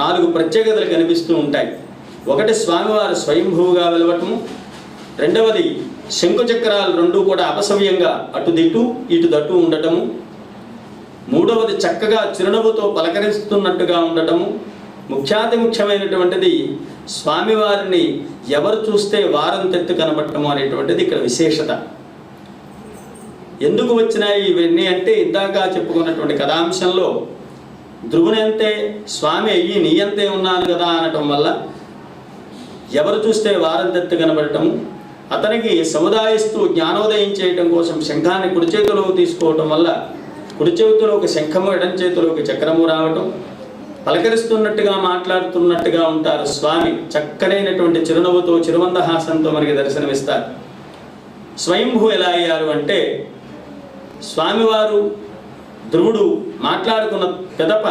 నాలుగు ప్రత్యేకతలు కనిపిస్తూ ఉంటాయి. ఒకటి స్వామివారు స్వయంభూగా వెలవటము రెండవది శంకుచక్రాలు రెండు కూడా అపసవ్యంగా అటు ఇటు దట్టు ఉండటము మూడవది చక్కగా చిరునవ్వుతో పలకరిస్తున్నట్టుగా ఉండటము. ముఖ్యాతి ముఖ్యమైనటువంటిది స్వామివారిని ఎవరు చూస్తే వారం తెత్తు కనబడటము అనేటువంటిది ఇక్కడ విశేషత. ఎందుకు వచ్చినాయి ఇవన్నీ అంటే ఇందాక చెప్పుకున్నటువంటి కథాంశంలో ధ్రువునంతే స్వామి అయ్యి నీయంతే ఉన్నాను కదా అనటం వల్ల ఎవరు చూస్తే వారందత్తు కనబడటం కనబడటము? అతనికి సముదాయిస్తూ జ్ఞానోదయం చేయటం కోసం శంఖాన్ని కుడి చేతిలోకి తీసుకోవటం వల్ల కుడి చేతిలో ఒక శంఖము ఎడం చేతిలో ఒక చక్రము రావటం. పలకరిస్తున్నట్టుగా మాట్లాడుతున్నట్టుగా ఉంటారు స్వామి. చక్కనైనటువంటి చిరునవ్వుతో చిరుమందహాసంతో మనకి దర్శనమిస్తారు. స్వయంభూ ఎలా అయ్యారు అంటే స్వామివారు ధ్రువుడు మాట్లాడుకున్న పెదప